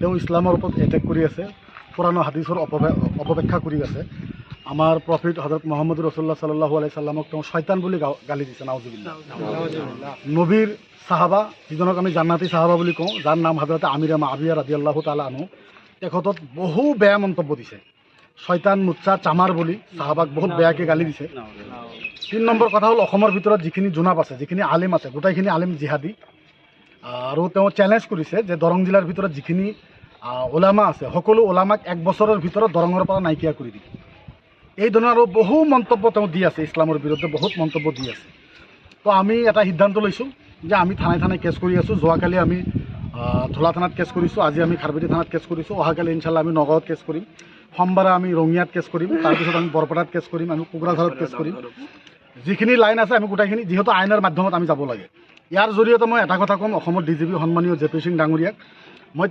তেওঁ ইছলামৰ ওপৰত এটেক কৰি আছে পুৰাণৰ হাদিছৰ অপব্যা অপব্যাখ্যা কৰি আছে। আমাৰ প্ৰফিট হজৰত মহম্মদ ৰচুল্লাহ চাল্লাহু আলাই চাল্লামক তেওঁ শয়তান বুলি গালি দিছে নাউজুবিল্লা নবীৰ চাহাবা যিজনক আমি জান্নাতি চাহাবা বুলি কওঁ, যাৰ নাম হাজৰতে আমিৰ মাবিয়া ৰাজি আল্লাহ তালা আনো তেখেতত বহু বেয়া মন্তব্য দিছে। ছয়তান মুচ্চা চামাৰ বুলি চাহাবাক বহুত বেয়াকৈ গালি দিছে। তিনি নম্বৰ কথা হ'ল, অসমৰ ভিতৰত যিখিনি জোনাপ আছে, যিখিনি আলিম আছে, গোটেইখিনি আলিম জিহাদী আৰু তেওঁ চেলেঞ্জ কৰিছে যে দৰং জিলাৰ ভিতৰত যিখিনি ওলামা আছে, সকলো ওলামাক এক বছৰৰ ভিতৰত দৰঙৰ পৰা নাইকিয়া কৰি দিব এই ধৰণৰ আৰু বহু মন্তব্য তেওঁ দি আছে, ইছলামৰ বিৰুদ্ধে বহুত মন্তব্য দি আছে। তো আমি এটা সিদ্ধান্ত লৈছোঁ যে আমি থানাই থানাই কেছ কৰি আছোঁ। যোৱাকালি আমি ধলা থানাত কেছ কৰিছোঁ। আজি আমি খাৰবেটি থানাত কেছ কৰিছোঁ। অহাকালি ইনশাল্লাহ আমি নগাঁৱত কেছ কৰিম। সোমবাৰে আমি ৰঙিয়াত কেছ কৰিম। তাৰপিছত আমি বৰপেটাত কেছ কৰিম। আমি কোকৰাঝাৰত কেছ কৰিম। যিখিনি লাইন আছে, আমি গোটেইখিনি, যিহেতু আইনৰ মাধ্যমত আমি যাব লাগে। ইয়াৰ জৰিয়তে মই এটা কথা ক'ম অসমৰ ডি জি পি সন্মানীয় জে পি সিং ডাঙৰীয়াক। মই